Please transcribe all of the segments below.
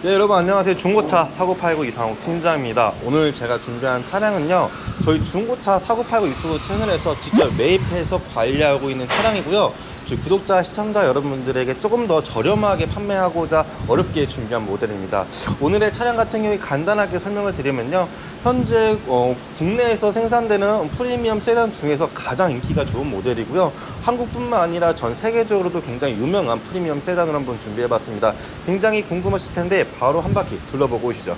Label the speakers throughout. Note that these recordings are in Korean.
Speaker 1: 네, 여러분 안녕하세요. 중고차 사고팔고 이상욱 팀장입니다. 오늘 제가 준비한 차량은요. 저희 중고차 사고팔고 유튜브 채널에서 직접 매입해서 관리하고 있는 차량이고요. 저희 구독자, 시청자 여러분들에게 조금 더 저렴하게 판매하고자 어렵게 준비한 모델입니다. 오늘의 차량 같은 경우에 간단하게 설명을 드리면요. 현재 어, 국내에서 생산되는 프리미엄 세단 중에서 가장 인기가 좋은 모델이고요. 한국뿐만 아니라 전 세계적으로도 굉장히 유명한 프리미엄 세단을 한번 준비해봤습니다. 굉장히 궁금하실 텐데 바로 한 바퀴 둘러보고 오시죠.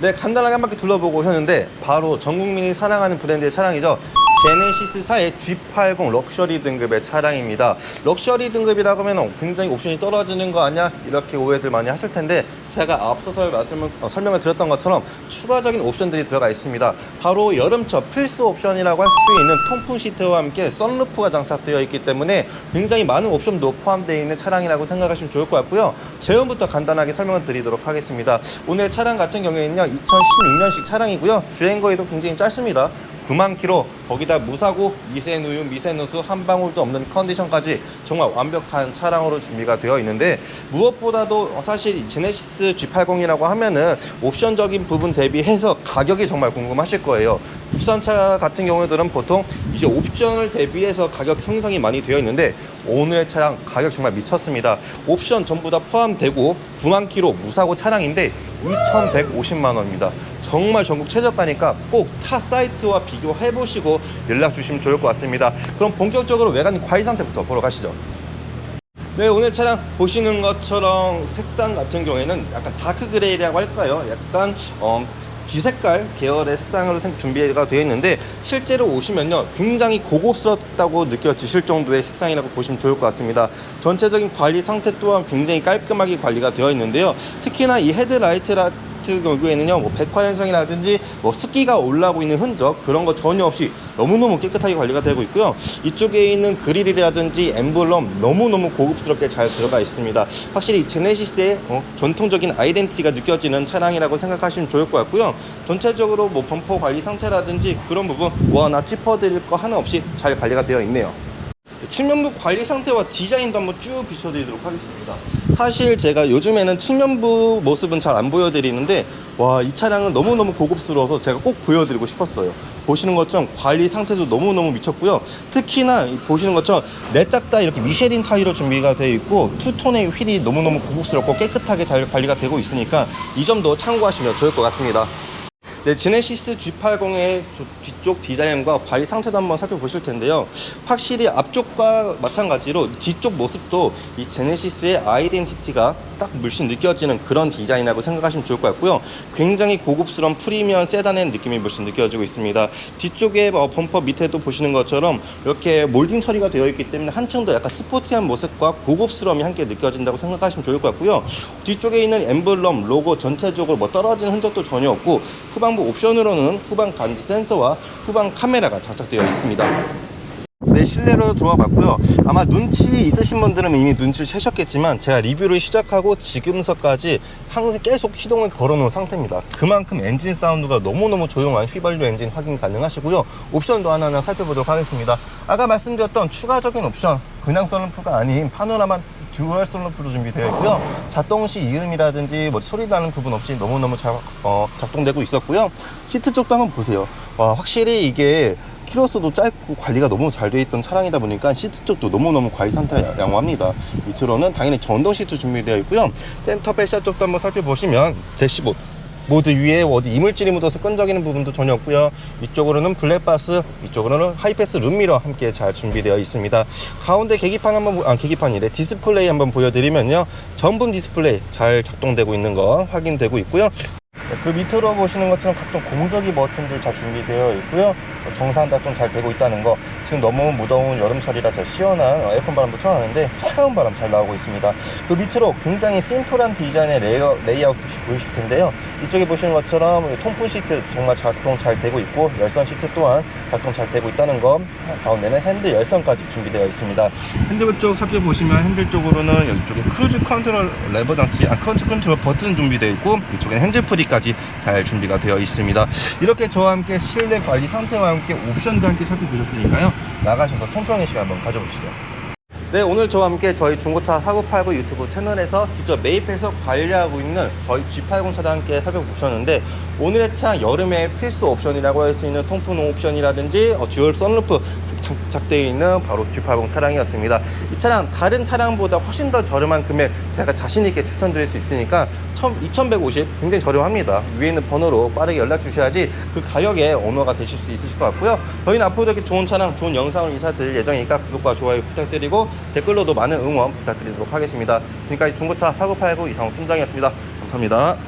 Speaker 1: 네, 간단하게 한 바퀴 둘러보고 오셨는데 바로 전 국민이 사랑하는 브랜드의 차량이죠. 제네시스사의 G80 럭셔리 등급의 차량입니다. 럭셔리 등급이라고 하면 굉장히 옵션이 떨어지는 거 아니야? 이렇게 오해들 많이 하실 텐데 제가 앞서서 말씀을, 어, 설명을 드렸던 것처럼 추가적인 옵션들이 들어가 있습니다. 바로 여름철 필수 옵션이라고 할 수 있는 통풍 시트와 함께 썬루프가 장착되어 있기 때문에 굉장히 많은 옵션도 포함되어 있는 차량이라고 생각하시면 좋을 것 같고요. 제형부터 간단하게 설명을 드리도록 하겠습니다. 오늘 차량 같은 경우에는요, 2016년식 차량이고요. 주행거리도 굉장히 짧습니다. 9만 킬로 거기다 무사고 미세누유 미세누수 한 방울도 없는 컨디션까지 정말 완벽한 차량으로 준비가 되어 있는데 무엇보다도 사실 이 제네시스 G80이라고 하면은 옵션적인 부분 대비해서 가격이 정말 궁금하실 거예요. 국산차 같은 경우들은 보통 이제 옵션을 대비해서 가격 형성이 많이 되어 있는데 오늘의 차량 가격 정말 미쳤습니다. 옵션 전부 다 포함되고 9만 킬로 무사고 차량인데 2,150만 원입니다. 정말 전국 최저가니까 꼭 타 사이트와 비교해 보시고 연락 주시면 좋을 것 같습니다. 그럼 본격적으로 외관 과일 상태부터 보러 가시죠. 네, 오늘 차량 보시는 것처럼 색상 같은 경우에는 약간 다크 그레이라고 할까요? 약간 어, 쥐색깔 계열의 색상으로 생- 준비가 되어 있는데 실제로 오시면요 굉장히 고급스럽다고 느껴지실 정도의 색상이라고 보시면 좋을 것 같습니다. 전체적인 관리 상태 또한 굉장히 깔끔하게 관리가 되어 있는데요. 특히나 이 헤드라이트라 같은 경우에는요, 뭐 백화 현상이라든지 뭐 습기가 올라오고 있는 흔적 그런 거 전혀 없이 너무너무 깨끗하게 관리가 되고 있고요. 이쪽에 있는 그릴이라든지 엠블럼 너무너무 고급스럽게 잘 들어가 있습니다. 확실히 이 제네시스의 어, 전통적인 아이덴티티가 느껴지는 차량이라고 생각하시면 좋을 것 같고요. 전체적으로 뭐 범퍼 관리 상태라든지 그런 부분 뭐 하나 짚어드릴 거 하나 없이 잘 관리가 되어 있네요. 측면부 관리 상태와 디자인도 한번 쭉 비춰드리도록 하겠습니다. 사실 제가 요즘에는 측면부 모습은 잘 안 보여드리는데 와 이 차량은 너무너무 고급스러워서 제가 꼭 보여드리고 싶었어요. 보시는 것처럼 관리 상태도 너무너무 미쳤고요. 특히나 이 보시는 것처럼 내짝 다 이렇게 미쉐린 타이로 준비가 되어 있고 투톤의 휠이 너무너무 고급스럽고 깨끗하게 잘 관리가 되고 있으니까 이 점도 참고하시면 좋을 것 같습니다. 네, 지네시스 G80의 뒤쪽 디자인과 관리 상태도 한번 살펴보실 텐데요. 확실히 앞쪽과 마찬가지로 뒤쪽 모습도 이 제네시스의 아이덴티티가 딱 물씬 느껴지는 그런 디자인이라고 생각하시면 좋을 것 같고요. 굉장히 고급스러운 프리미엄 세단의 느낌이 물씬 느껴지고 있습니다. 뒤쪽에 어, 범퍼 밑에도 보시는 것처럼 이렇게 몰딩 처리가 되어 있기 때문에 한층 더 약간 스포티한 모습과 고급스러움이 함께 느껴진다고 생각하시면 좋을 것 같고요. 뒤쪽에 있는 엠블럼, 로고 전체적으로 뭐 떨어지는 흔적도 전혀 없고 후방부 옵션으로는 후방 감지 센서와 후방 카메라가 장착되어 있습니다. 네, 실내로 들어와 봤고요. 아마 눈치 있으신 분들은 이미 눈치를 채셨겠지만 제가 리뷰를 시작하고 지금서까지 항상 계속 시동을 걸어놓은 상태입니다. 그만큼 엔진 사운드가 너무너무 조용한 휘발유 엔진 확인 가능하시고요. 옵션도 하나하나 살펴보도록 하겠습니다. 아까 말씀드렸던 추가적인 옵션, 그냥 썬루프가 아닌 파노라마 듀얼 썬루프로 준비되어 있고요. 작동 시 이음이라든지 뭐 소리 나는 부분 없이 너무너무 잘 어, 작동되고 있었고요. 시트 쪽도 한번 보세요. 와, 확실히 이게 키로수도 짧고 관리가 너무 잘 되어 있던 차량이다 보니까 시트 쪽도 너무너무 관리 상태가 양호합니다. 밑으로는 당연히 전동 시트 준비되어 있고요. 센터 패샤 쪽도 한번 살펴보시면 대시보드 모드 위에 어디 이물질이 묻어서 끈적이는 부분도 전혀 없고요. 이쪽으로는 블랙바스, 이쪽으로는 하이패스 룸미러 함께 잘 준비되어 있습니다. 가운데 계기판 한번 보- 아 계기판이래 디스플레이 한번 보여드리면요. 전분 디스플레이 잘 작동되고 있는 거 확인되고 있고요. 그 밑으로 보시는 것처럼 각종 공조기 버튼들 잘 준비되어 있고요. 어, 정상 작동 잘 되고 있다는 거. 지금 너무 무더운 여름철이라 잘 시원한 어, 에어컨 바람도 틀어놨는데 차가운 바람 잘 나오고 있습니다. 그 밑으로 굉장히 심플한 디자인의 레이어, 레이아웃 보이실 텐데요. 이쪽에 보시는 것처럼 통풍 시트 정말 작동 잘 되고 있고 열선 시트 또한 작동 잘 되고 있다는 거. 가운데는 핸들 열선까지 준비되어 있습니다. 핸들 쪽 살펴보시면 핸들 쪽으로는 이쪽에 크루즈 컨트롤 레버 장치, 아 컨트롤 버튼 준비되어 있고 이쪽에 핸즈 프리까지 잘 준비가 되어 있습니다. 이렇게 저와 함께 실내 관리 상태와 함께 옵션도 함께 살펴보셨으니까요. 나가셔서 총평의 시간 한번 가져보시죠. 네, 오늘 저와 함께 저희 중고차 사고팔구 유튜브 채널에서 직접 매입해서 관리하고 있는 저희 G80 차량 함께 살펴보셨는데 오늘의 차량 여름에 필수 옵션이라고 할 수 있는 통풍 옵션이라든지 어, 듀얼 선루프 장착되어 있는 바로 G80 차량이었습니다. 이 차량 다른 차량보다 훨씬 더 저렴한 금액 제가 자신 있게 추천드릴 수 있으니까 2150 굉장히 저렴합니다. 위에 있는 번호로 빠르게 연락 주셔야지 그 가격에 오너가 되실 수 있으실 것 같고요. 저희는 앞으로도 이렇게 좋은 차량, 좋은 영상을 인사드릴 예정이니까 구독과 좋아요 부탁드리고 댓글로도 많은 응원 부탁드리도록 하겠습니다. 지금까지 중고차 사고 팔고 이상호 팀장이었습니다. 감사합니다.